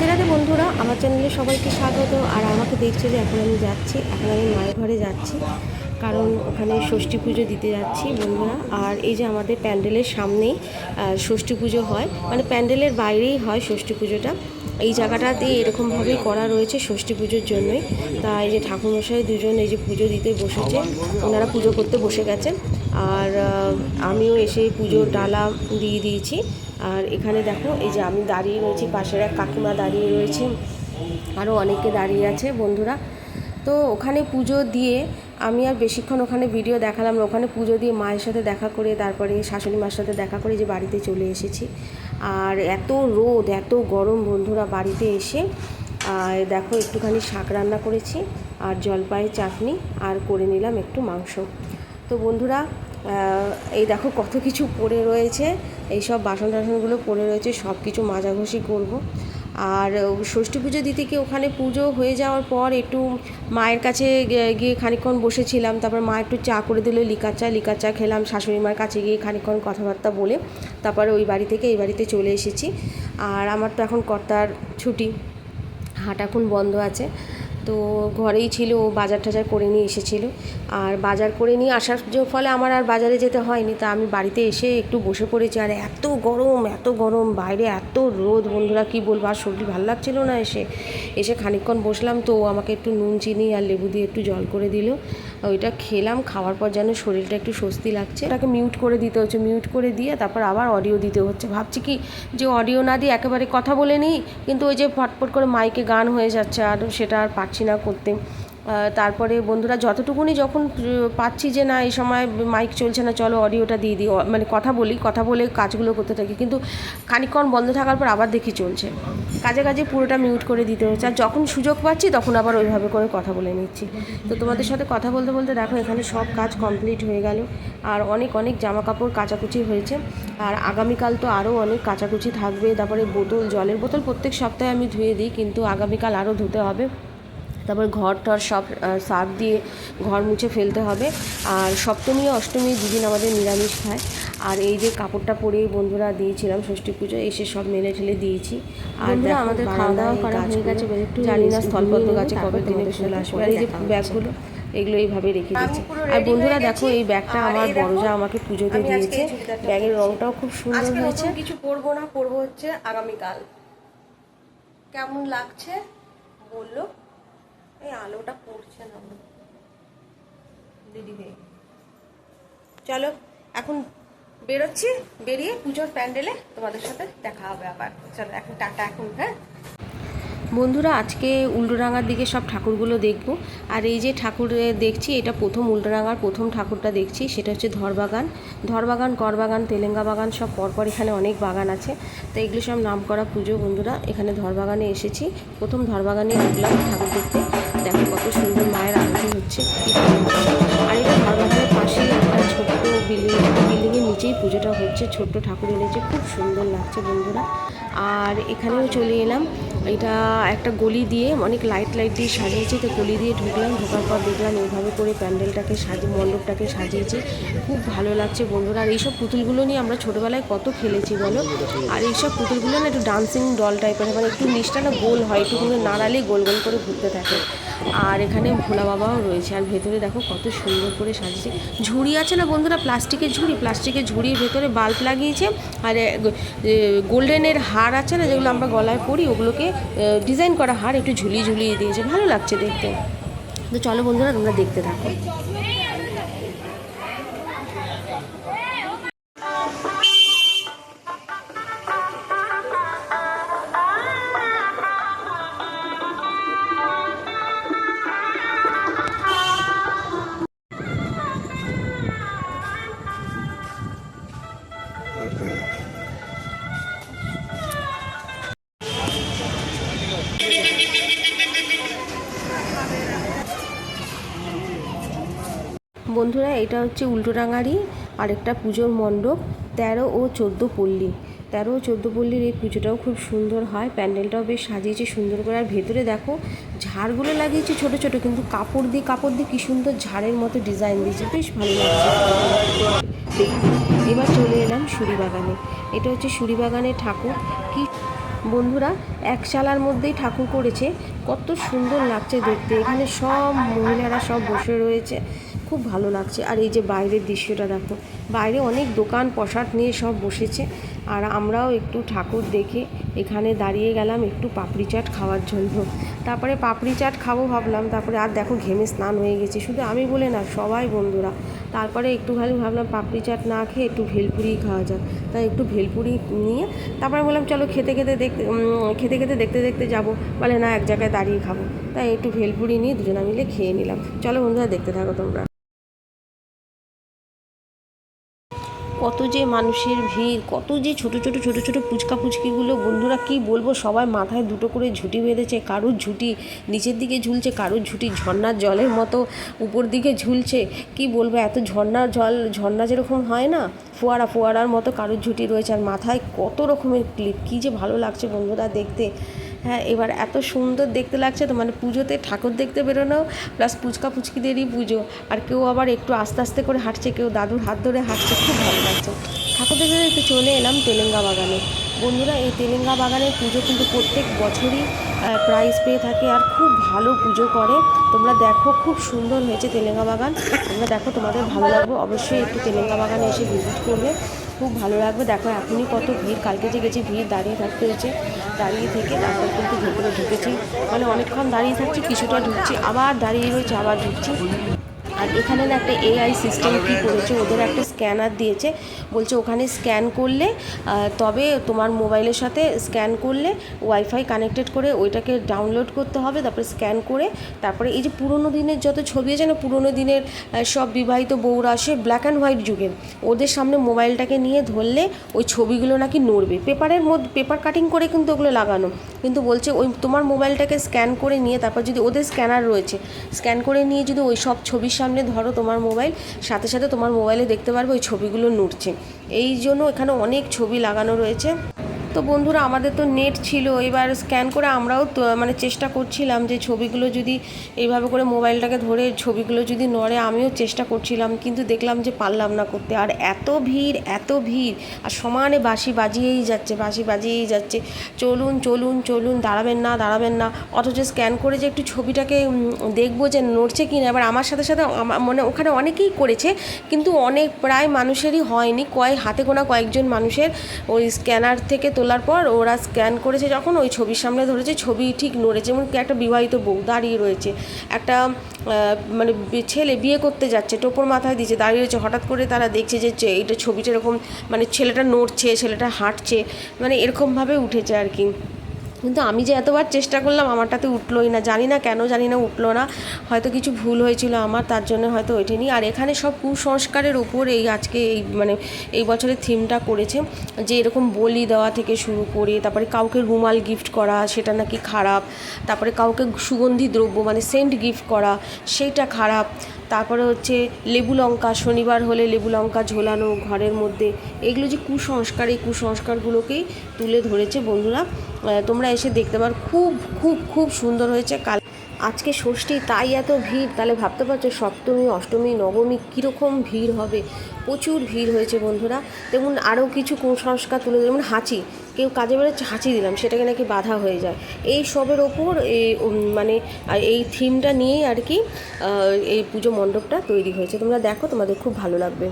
রাধে রাধে বন্ধুরা, আমার চ্যানেলে সবাইকে স্বাগত। আর আমাকে দেখছে যে এখন আমি যাচ্ছি, এখন আমি মায়ের ঘরে যাচ্ছি, কারণ ওখানে ষষ্ঠী পুজো দিতে যাচ্ছি বন্ধুরা। আর এই যে আমাদের প্যান্ডেলের সামনেই ষষ্ঠী পুজো হয় মানে প্যান্ডেলের বাইরেই হয় ষষ্ঠী পুজোটা। এই জায়গাটাতে এরকমভাবেই করা রয়েছে ষষ্ঠী পুজোর জন্যই। তাই যে ঠাকুরমশাই দুজন এই যে পুজো দিতে বসেছে, ওনারা পুজো করতে বসে গেছেন। আর আমিও এসে পুজোর ডালা দিয়ে দিয়েছি। আর এখানে দেখো, এই যে আমি দাঁড়িয়ে রয়েছি, পাশের এক কাকিমা দাঁড়িয়ে রয়েছে আরও অনেকে দাঁড়িয়ে আছে বন্ধুরা। তো ওখানে পুজো দিয়ে আমি আর বেশিক্ষণ ওখানে ভিডিও দেখালাম না, ওখানে পুজো দিয়ে মায়ের সাথে দেখা করে, তারপরে শাশুড়ি মার সাথে দেখা করে যে বাড়িতে চলে এসেছি। আর এত রোদ, এত গরম বন্ধুরা বাড়িতে এসে। আর দেখো, একটুখানি শাক রান্না করেছি, আর জলপাইয়ের চাটনি, আর করে নিলাম একটু মাংস। তো বন্ধুরা এই দেখো কত কিছু পড়ে রয়েছে। এই সব বাসন টাসনগুলো পড়ে রয়েছে সব কিছু মাজাঘষি করব। আর ষষ্ঠী পুজো দিতে গিয়ে ওখানে পুজো হয়ে যাওয়ার পর একটু মায়ের কাছে গিয়ে খানিকক্ষণ বসেছিলাম, তারপর মা একটু চা করে দিল, লিকার চা লিকার চা খেলাম শাশুড়ি মার কাছে গিয়ে খানিকক্ষণ কথাবার্তা বলে তারপরে ওই বাড়ি থেকে এই বাড়িতে চলে এসেছি। আর আমার তো এখন কর্তার ছুটি, হাট এখন বন্ধ আছে। তো ঘরেই ছিল, ও বাজার টাজার করে নিয়ে এসেছিল। আর বাজার করে নিয়ে আসার ফলে আমার আর বাজারে যেতে হয়নি, তা আমি বাড়িতে এসে একটু বসে পড়েছি। আর এত গরম এত গরম, বাইরে এত রোদ, বন্ধুরা কি বলব, আর শরীর ভালো লাগছিল না এসে। এসে খানিকক্ষণ বসলাম, তো ও আমাকে একটু নুন, চিনি আর লেবু দিয়ে একটু জল করে দিল। ওইটা খেলাম, খাওয়ার পর যেন শরীরটা একটু স্বস্তি লাগছে। ওটাকে মিউট করে দিতে হচ্ছে মিউট করে দিয়ে তারপর আবার অডিও দিতে হচ্ছে। ভাবছি কি যে অডিও না দিয়ে একেবারে কথা বলে নিই, কিন্তু ওই যে ফটফট করে মাইকে গান হয়ে যাচ্ছে, আর সেটা আর পারছি না করতে। তারপরে বন্ধুরা যতটুকুনি যখন পাচ্ছি যে না, এই সময় মাইক চলছে না, চলো অডিওটা দিয়ে দিই। মানে কথা বলি, কথা বলে কাজগুলো করতে থাকি। কিন্তু খানিকক্ষণ বন্ধ থাকার পর আবার দেখি চলছে। কাজে কাজে পুরোটা মিউট করে দিতে হচ্ছে। আর যখন সুযোগ পাচ্ছি, তখন আবার ওইভাবে করে কথা বলে নিচ্ছি। তো তোমাদের সাথে কথা বলতে বলতে দেখো, এখানে সব কাজ কমপ্লিট হয়ে গেল। আর অনেক অনেক জামা কাপড় কাচাকুচি হয়েছে। আর আগামীকাল তো আরও অনেক কাচাকুচি থাকবে। তারপরে বোতল, জলের বোতল প্রত্যেক সপ্তাহে আমি ধুয়ে দিই, কিন্তু আগামীকাল আরও ধুতে হবে। তারপর ঘর টর সব সার্ফ দিয়ে ঘর মুছে ফেলতে হবে। আর সপ্তমী অষ্টমী দুদিন আমাদের নিরামিষ খায়। আর এই যে কাপড়টা পরেই বন্ধুরা দিয়েছিলাম ষষ্ঠী পুজো এসে সব মেলে ঠেলে দিয়েছি। আর আমাদের খাওয়া দাওয়া করা হয়ে। গেছে, একটু জানি না স্থলপদ্ম গাছে কবে তোমাদের চলে আসবে। আর এই যে ব্যাগগুলো এগুলো এইভাবে রেখে পুরো আর বন্ধুরা দেখো এই ব্যাগটা আমার বড়জা আমাকে পুজোতে দিয়েছে। ব্যাগের। রংটাও খুব সুন্দর হয়েছে। কিছু পরবো না পরবো হচ্ছে আগামীকাল। কেমন লাগছে? বলল। এই আলোটা পড়ছে না। দিদি ভাই চলো, এখন বেরোচ্ছি, বেরিয়ে পুজোর প্যান্ডেলে তোমাদের সাথে দেখা হবে আবার। চলো, এখন টাটা, এখন হ্যাঁ? বন্ধুরা, আজকে উল্টোডাঙার দিকে সব ঠাকুরগুলো দেখব। আর এই যে ঠাকুর দেখছি, এটা প্রথম উল্টোডাঙার প্রথম ঠাকুরটা দেখছি, সেটা হচ্ছে ধরবাগান। ধরবাগান, করবাগান, তেলেঙ্গা বাগান, সব পরপর এখানে অনেক বাগান আছে। তো এগুলো সব নাম করা পুজো, বন্ধুরা, এখানে ধরবাগানে এসেছি। প্রথম ধরবাগানে ঢুকলাম ঠাকুর দেখতে। দেখো কত সুন্দর মায়ের আরতি হচ্ছে। আর এটা ধরবাগানের পাশেই একটা ছোট্ট বিল্ডিং বিল্ডিংয়ের নিচেই পুজোটা হচ্ছে। ছোট্ট ঠাকুর এনেছে, খুব সুন্দর লাগছে বন্ধুরা। আর এখানেও চলে এলাম। এটা একটা গলি দিয়ে অনেক লাইট লাইট দিয়ে সাজিয়েছে। তো গলি দিয়ে ঢুকলাম, ঢোকার পর দেখলাম এইভাবে করে প্যান্ডেলটাকে সাজিয়ে মণ্ডপটাকে সাজিয়েছে। খুব ভালো লাগছে বন্ধুরা। আর এইসব পুতুলগুলো নিয়ে আমরা ছোটোবেলায় কত খেলেছি বলো? আর এইসব পুতুলগুলো না একটু ডান্সিং ডল টাইপের মানে একটু নিচটা না গোল হয়, একটু কিন্তু নাড়ালেই গোল গোল করে ঘুরতে থাকে। আর এখানে ভোলা বাবাও রয়েছে। আর ভেতরে দেখো কত সুন্দর করে সাজিয়েছে। ঝুড়ি আছে না বন্ধুরা? প্লাস্টিকের ঝুড়ি, প্লাস্টিকের ঝুড়ির ভেতরে বাল্ব লাগিয়েছে। আর গোল্ডেনের হার আছে না যেগুলো আমরা গলায় পরি, ওগুলোকে ডিজাইন করা হার একটু ঝুলিয়ে ঝুলিয়ে দিয়েছে। ভালো লাগছে দেখতে। তো চলো বন্ধুরা, তোমরা দেখতে থাকো। হচ্ছে উল্টোডাঙারি আরেকটা পুজোর মণ্ডপ, তেরো ও চোদ্দ পল্লী। তেরো চোদ্দ পল্লীর এই পুজোটাও খুব সুন্দর হয়, প্যান্ডেলটাও বেশ সাজিয়েছে সুন্দর করে। আর ভেতরে দেখো, ঝাড়গুলো লাগিয়েছে ছোট ছোট, কিন্তু কাপড় দিয়ে কাপড় দিয়ে কি সুন্দর ঝাড়ের মতো ডিজাইন দিয়েছে, বেশ ভালো লাগছে। এবার চলে এলাম সুরিবাগানে এটা হচ্ছে সুরিবাগানের ঠাকুর। কি বন্ধুরা, এক চালার মধ্যেই ঠাকুর করেছে। কত সুন্দর লাগছে দেখতে। এখানে সব মহিলারা সব বসে রয়েছে। খুব ভালো লাগছে। আর এই যে বাইরের দৃশ্যটা দেখো, বাইরে অনেক দোকান পশাট নিয়ে সব বসেছে। আর আমরাও একটু ঠাকুর দেখে এখানে দাঁড়িয়ে গেলাম একটু পাপড়ি চাট খাওয়ার জন্য। তারপরে পাপড়ি চাট খাব ভাবলাম, তারপরে আর দেখো ঘেমে স্নান হয়ে গেছে। শুধু আমি বলে না, সবাই বন্ধুরা। তারপরে একটু খালি ভাবলাম পাপড়ি চাট না খেয়ে একটু ভেলপুরি খাওয়া যাক। তাই একটু ভেলপুরি নিয়ে তারপরে বললাম, চলো খেতে খেতে দেখতে খেতে খেতে দেখতে দেখতে যাব। বলে, না, এক জায়গায় দাঁড়িয়ে খাব। তাই একটু ভেলপুরি নিয়ে দুজনা মিলে খেয়ে নিলাম। চলো বন্ধুরা, দেখতে থাকো তোমরা। কত যে মানুষের ভিড়, কত যে ছোট ছোট ছোট ছোট পুচকা পুচকিগুলো বন্ধুরা, কি বলব, সবাই মাথায় দুটো করে ঝুঁটি বেঁধেছে, কারুর ঝুঁটি নিচের দিকে ঝুলছে, কারুর ঝুঁটি ঝর্ণার জলের মতো উপর দিকে ঝুলছে। কি বলব, এত ঝর্ণার জল, ঝর্ণা যেরকম হয় না, ফোয়ারা ফোয়ারার মতো কারুর ঝুঁটি রয়েছে। আর মাথায় কত রকমের ক্লিপ, কী যে ভালো লাগছে বন্ধুরা দেখতে। হ্যাঁ এবার এত সুন্দর দেখতে লাগছে তো মানে পুজোতে ঠাকুর দেখতে বেরোনো প্লাস পুচকা পুচকিদেরই পুজো। আর কেউ আবার একটু আস্তে আস্তে করে হাঁটছে, কেউ দাদুর হাত ধরে হাঁটছে, খুব ভালো লাগছে। ঠাকুর দেখতে দেখতে চলে এলাম তেলেঙ্গা বাগানে। বন্ধুরা, এই তেলেঙ্গা বাগানের পুজো কিন্তু প্রত্যেক বছরই প্রাইজ পেয়ে থাকে আর খুব ভালো পুজো করে। তোমরা দেখো, খুব সুন্দর হয়েছে তেলেঙ্গা বাগান। তোমরা দেখো, তোমাদের ভালো লাগবে, অবশ্যই একটু তেলেঙ্গা বাগানে এসে ভিজিট করবে। খুব ভালো লাগবে। দেখো, এখনই কত ভিড়। কালকে যে গেছি, ভিড় দাঁড়িয়ে থাকতে হয়েছে। দাঁড়িয়ে থেকে তারপর কিন্তু ভেতরে ঢুকেছি। মানে অনেকক্ষণ দাঁড়িয়ে থাকছি, কিছুটা ঢুকছি, আবার দাঁড়িয়ে রয়েছে, আবার ঢুকছি। আর এখানে না একটা এআই সিস্টেম কী করেছে? ওদের একটা স্ক্যানার দিয়েছে। বলছে ওখানে স্ক্যান করলে তবে তোমার মোবাইলের সাথে স্ক্যান করলে ওয়াইফাই কানেক্টেড করে ওইটাকে ডাউনলোড করতে হবে, তারপরে স্ক্যান করে, তারপরে এই যে পুরোনো দিনের যত ছবি আছে না, পুরোনো দিনের সব বিবাহিত বউরা আসে ব্ল্যাক অ্যান্ড হোয়াইট যুগে, ওদের সামনে মোবাইলটাকে নিয়ে ধরলে ওই ছবিগুলো নাকি নড়বে। পেপারের মধ্যে, পেপার কাটিং করে কিন্তু ওগুলো লাগানো। কিন্তু বলছে ওই তোমার মোবাইলটাকে স্ক্যান করে নিয়ে, তারপর যদি ওদের স্ক্যানার রয়েছে স্ক্যান করে নিয়ে যদি ওই সব ছবির সামনে ধরো তোমার মোবাইল, সাথে সাথে তোমার মোবাইলে দেখতে পারবে ওই ছবিগুলো নুড়ছে। এই জন্য এখানে অনেক ছবি লাগানো রয়েছে। তো বন্ধুরা, আমাদের তো নেট ছিল। এবার স্ক্যান করে আমরাও মানে চেষ্টা করছিলাম যে ছবিগুলো যদি এইভাবে করে মোবাইলটাকে ধরে ছবিগুলো যদি নড়ে, আমিও চেষ্টা করছিলাম, কিন্তু দেখলাম যে পারলাম না করতে। আর এত ভিড় এত ভিড়, আর সমানে বাঁশি বাজিয়েই যাচ্ছে, বাঁশি বাজিয়েই যাচ্ছে। চলুন চলুন চলুন, দাঁড়াবেন না দাঁড়াবেন না। অথচ স্ক্যান করে যে একটু ছবিটাকে দেখব যে নড়ছে কি না এবার আমার সাথে সাথে মানে ওখানে অনেকেই করেছে, কিন্তু অনেক, প্রায় মানুষেরই হয়নি। কয়েক হাতে গোনা কয়েকজন মানুষের ওই স্ক্যানার থেকে তোলার পর ওরা স্ক্যান করেছে যখন ওই ছবির সামনে ধরেছে, ছবি ঠিক নড়েছে, যেমন একটা বিবাহিত বউ দাঁড়িয়ে রয়েছে, একটা মানে ছেলে বিয়ে করতে যাচ্ছে, টোপর মাথায় দিচ্ছে দাঁড়িয়ে রয়েছে, হঠাৎ করে তারা দেখছে যে এটা ছবিটা এরকম মানে ছেলেটা নড়ছে, ছেলেটা হাঁটছে মানে এরকমভাবে উঠেছে আর কি। কিন্তু আমি যে এতবার চেষ্টা করলাম, আমারটাতে উঠলোই না। জানি না কেন, জানি না উঠল না। হয়তো কিছু ভুল হয়েছিল আমার, তার জন্য হয়তো ওঠেনি আর এখানে সব কুসংস্কারের ওপর এই আজকে এই মানে এই বছরের থিমটা করেছে, যে এরকম বলি দেওয়া থেকে শুরু করে, তারপরে কাউকে রুমাল গিফট করা, সেটা নাকি খারাপ, তারপরে কাউকে সুগন্ধি দ্রব্য মানে সেন্ট গিফট করা সেইটা খারাপ। তারপরে হচ্ছে লেবু লঙ্কা, শনিবার হলে লেবু লঙ্কা ঝোলানো ঘরের মধ্যে। এগুলো যে কুসংস্কার, এই কুসংস্কারগুলোকেই তুলে ধরেছে বন্ধুরা। তোমরা এসে দেখতে পার, খুব খুব খুব সুন্দর হয়েছে। কাল আজকে ষষ্ঠী, তাই এত ভিড়। তাহলে ভাবতে পারছ, সপ্তমী, অষ্টমী, নবমী কীরকম ভিড় হবে? প্রচুর ভিড় হয়েছে বন্ধুরা। তেমন আরও কিছু কুসংস্কার তুলে যেমন হাঁচি, কেউ কাজে বেরোচ্ছে, হাঁচি দিলাম, সেটাকে নাকি বাধা হয়ে যায়। এই সবের ওপর মানে এই থিমটা নিয়েই আর কি এই পুজো মণ্ডপটা তৈরি হয়েছে। তোমরা দেখো, তোমাদের খুব ভালো লাগবে।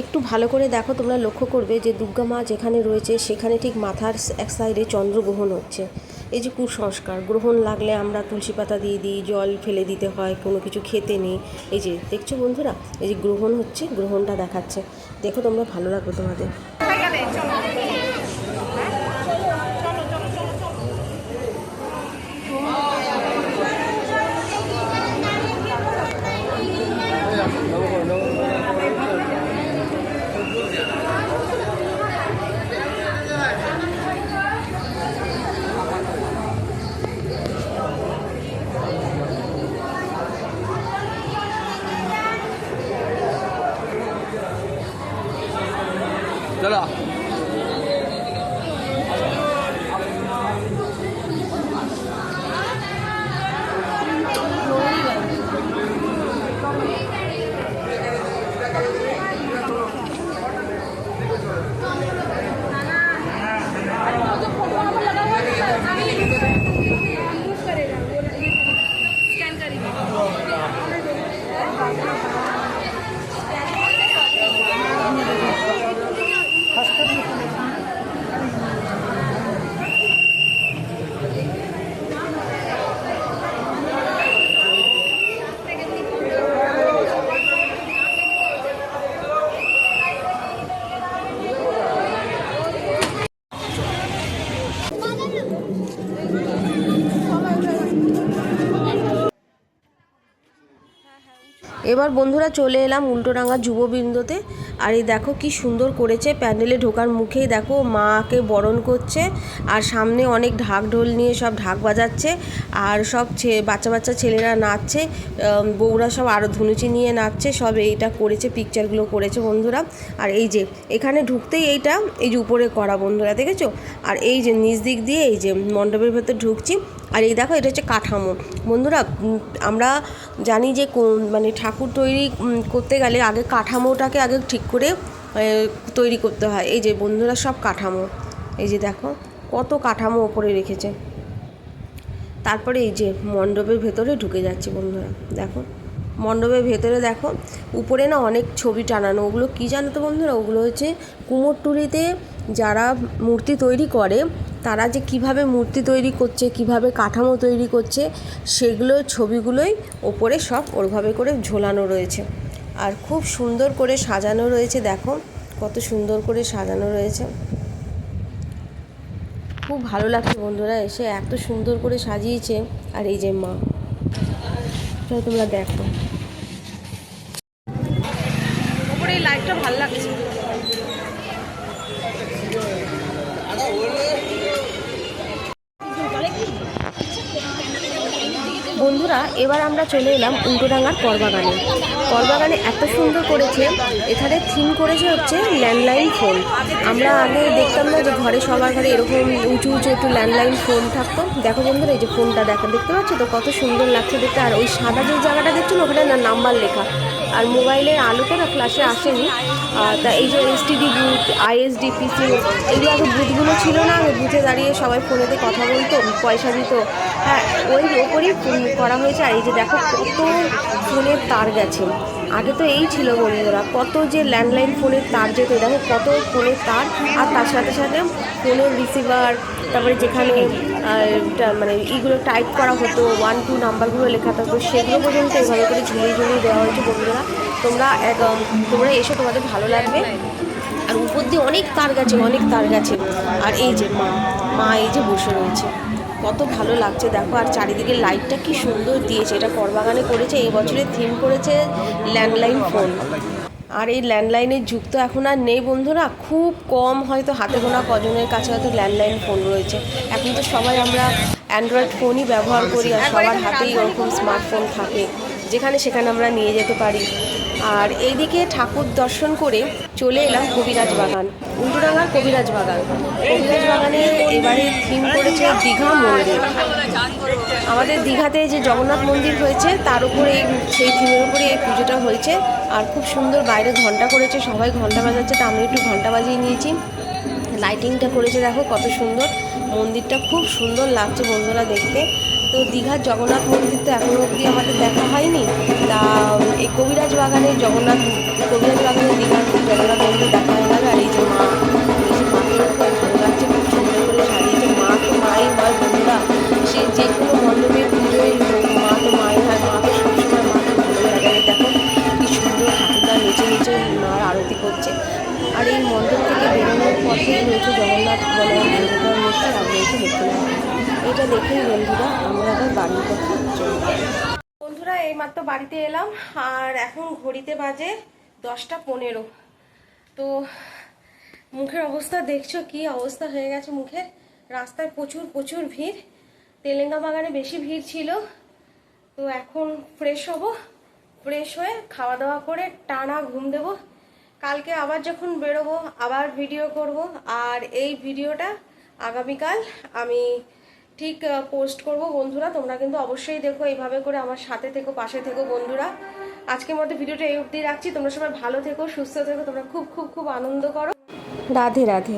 একটু ভালো করে দেখো, তোমরা লক্ষ্য করবে যে দুর্গা মা যেখানে রয়েছে, সেখানে ঠিক মাথার এক সাইডে চন্দ্রগ্রহণ হচ্ছে। এই যে কুসংস্কার, গ্রহণ লাগলে আমরা তুলসী পাতা দিয়ে দিই, জল ফেলে দিতে হয়, কোনো কিছু খেতে নেই। এই যে, দেখছ বন্ধুরা? এই যে গ্রহণ হচ্ছে, গ্রহণটা দেখাচ্ছে। দেখো তোমরা, ভালো লাগবে তোমাদের। এবার বন্ধুরা চলে এলাম উল্টোডাঙ্গা যুববৃন্দতে। আর এই দেখো কি সুন্দর করেছে প্যান্ডেলে ঢোকার মুখেই। দেখো মাকে বরণ করছে, আর সামনে অনেক ঢাক ঢোল নিয়ে সব ঢাক বাজাচ্ছে, আর সব বাচ্চা বাচ্চা ছেলেরা নাচছে বউরা সব আরও ধুনুচি নিয়ে নাচছে, সব এইটা করেছে পিকচারগুলো করেছে বন্ধুরা। আর এই যে, এখানে ঢুকতেই এইটা, এই যে উপরে করা বন্ধুরা, দেখেছ? আর এই যে নিচ দিক দিয়ে এই যে মণ্ডপের ভেতর ঢুকছি আর এই দেখো, এটা হচ্ছে কাঠামো। বন্ধুরা আমরা জানি যে মানে ঠাকুর তৈরি করতে গেলে আগে কাঠামোটাকে আগে ঠিক করে তৈরি করতে হয়। এই যে বন্ধুরা, সব কাঠামো। এই যে দেখো, কত কাঠামো ওপরে রেখেছে। তারপরে এই যে মণ্ডপের ভেতরে ঢুকে যাচ্ছে বন্ধুরা, দেখো। মণ্ডপের ভেতরে দেখো, উপরে না অনেক ছবি টানানো। ওগুলো কী জানো তো বন্ধুরা? ওগুলো হচ্ছে কুমোরটুলিতে যারা মূর্তি তৈরি করে তারা যে কীভাবে মূর্তি তৈরি করছে, কীভাবে কাঠামো তৈরি করছে, সেগুলো ছবিগুলোই ওপরে সব ওরভাবে করে ঝোলানো রয়েছে। আর খুব সুন্দর করে সাজানো রয়েছে, দেখো কত সুন্দর করে সাজানো রয়েছে। খুব ভালো লাগছে বন্ধুরা এসে এত সুন্দর করে সাজিয়েছে। আর এই যে মা তোমরা দেখো। ওপরে এই লাইটটা ভালো লাগছে। বন্ধুরা, এবার আমরা চলে এলাম উল্টোডাঙ্গার পরবাগানে। পরবাগানে এত সুন্দর করেছে, এখানে থিম করেছে হচ্ছে ল্যান্ডলাইন ফোন। আমরা আগে দেখতাম না যে ঘরে সবার ঘরে এরকম উঁচু উঁচু একটু ল্যান্ডলাইন ফোন থাকতো। দেখো বন্ধুরা, এই যে ফোনটা দেখা, দেখতে পাচ্ছ তো কত সুন্দর লাগছে দেখতে। আর ওই সাদা যে জায়গাটা দেখছ ওখানে না নাম্বার লেখা। আর মোবাইলের আলোতে না ফ্ল্যাশে আসেনি। তা এই যে এসটিডি বুথ আইএসডি পিসি এগুলো আগে বুথগুলো ছিল না। আগে বুথে দাঁড়িয়ে সবাই ফোনেতে কথা বলতো, পয়সা দিত। হ্যাঁ ওই ওপরই করা হয়েছে। আর এই যে দেখো কত ফোনের তার গেছে। আগে তো এই ছিল বন্ধুরা কত যে ল্যান্ডলাইন ফোনের তার যেত দেখো কত ফোনের তার। আর তার সাথে সাথে ফোনের রিসিভার তারপরে যেখানে মানে এইগুলো টাইপ করা হতো ওয়ান টু নাম্বারগুলো লেখা থাকতো সেগুলো পর্যন্ত এভাবে করে ঝুলিয়ে ঝুলিয়ে দেওয়া হয়েছে বন্ধুরা। তোমরা এক উম, তোমরা এসে তোমাদের ভালো লাগবে। আর উপর দিয়ে অনেক তার গেছে অনেক তার গেছে। আর এই যে মা মা এই যে বসে রয়েছে। কত ভালো লাগছে। দেখো, আর চারিদিকে লাইটটা কি সুন্দর দিয়েছে। এটা করবাগানে করেছে, এই বছরের থিম করেছে ল্যান্ডলাইন ফোন আর এই ল্যান্ডলাইনের যুগ তো এখন আর নেই বন্ধুরা। খুব কম হয়তো হাতে গোনা কজনের কাছে হয়তো ল্যান্ডলাইন ফোন রয়েছে। এখন তো সবাই আমরা অ্যান্ড্রয়েড ফোনই ব্যবহার করি আর সবার হাতেই ওরকম স্মার্টফোন থাকে। যেখানে সেখানে আমরা নিয়ে যেতে পারি। আর এইদিকে ঠাকুর দর্শন করে চলে এলাম কবিরাজ বাগান, উল্টোডাঙ্গার কবিরাজ বাগান। কবিরাজ বাগানে এবারে থিম করেছে দীঘা মন্দির। আমাদের দীঘাতে যে জগন্নাথ মন্দির হয়েছে, তার উপরে সেই থিমের উপরে এই পুজোটা হয়েছে। আর খুব সুন্দর বাইরে ঘণ্টা করেছে, সবাই ঘণ্টা বাজাচ্ছে, তা আমি একটু ঘণ্টা বাজিয়ে নিয়েছি। লাইটিংটা করেছে দেখো কত সুন্দর। মন্দিরটা খুব সুন্দর লাগছে বন্ধুরা দেখতে। তো দীঘার জগন্নাথ মন্দির তো এখনও অবধি আমাদের দেখা হয়নি। তা, এই কবিরাজ বাগানে জগন্নাথ, কবিরাজ বাগানে দীঘার জগন্নাথ মন্দির দেখা বাড়িতে আর এখন ঘড়িতে বাজে দশটা পনেরো। তো মুখের অবস্থা দেখছ কি অবস্থা হয়ে গেছে মুখের? রাস্তায় প্রচুর প্রচুর ভিড়। তেলেঙ্গা বাগানে বেশি ভিড় ছিল। তো এখন ফ্রেশ হব ফ্রেশ হয়ে খাওয়া দাওয়া করে টানা ঘুম দেবো। কালকে আবার যখন বেরোবো, আবার ভিডিও করব। আর এই ভিডিওটা আগামীকাল আমি ঠিক পোস্ট করব। বন্ধুরা, তোমরা কিন্তু অবশ্যই দেখো এইভাবে করে আমার সাথে থেকো, পাশে থেকো বন্ধুরা। আজকের মধ্যে ভিডিওটা এই অবধি রাখছি। তোমরা সবাই ভালো থেকো, সুস্থ থেকো। তোমরা খুব খুব খুব আনন্দ করো। রাধে রাধে।